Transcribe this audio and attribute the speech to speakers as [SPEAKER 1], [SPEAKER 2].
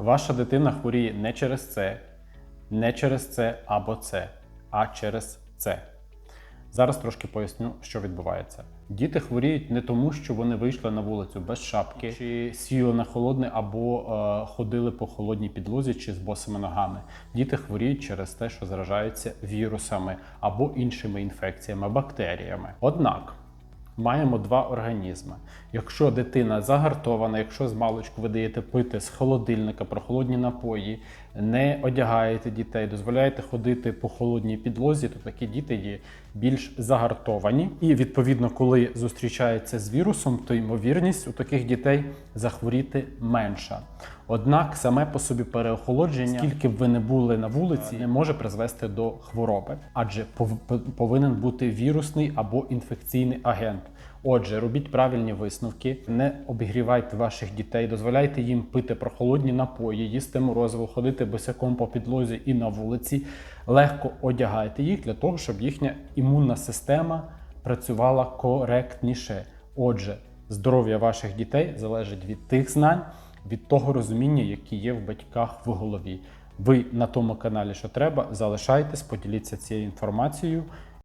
[SPEAKER 1] Ваша дитина хворіє не через це, не через це або це, а через це. Зараз трошки поясню, що відбувається. Діти хворіють не тому, що вони вийшли на вулицю без шапки, чи сіли на холодне, або е, ходили по холодній підлозі чи з босими ногами. Діти хворіють через те, що заражаються вірусами або іншими інфекціями, бактеріями. Однак маємо два організми. Якщо дитина загартована, якщо з маличку ви даєте пити з холодильника прохолодні напої, не одягаєте дітей, дозволяєте ходити по холодній підлозі, то такі діти є більш загартовані. І відповідно, коли зустрічається з вірусом, то ймовірність у таких дітей захворіти менша. Однак саме по собі переохолодження, скільки б ви не були на вулиці, не може призвести до хвороби, адже пов- повинен бути вірусний або інфекційний агент. Отже, робіть правильні висновки, не обігрівайте ваших дітей, дозволяйте їм пити прохолодні напої, їсти морозиво, ходити босяком по підлозі і на вулиці. Легко одягайте їх для того, щоб їхня імунна система працювала коректніше. Отже, здоров'я ваших дітей залежить від тих знань, від того розуміння, які є в батьках в голові. Ви на тому каналі, що треба, залишайтесь, поділіться цією інформацією.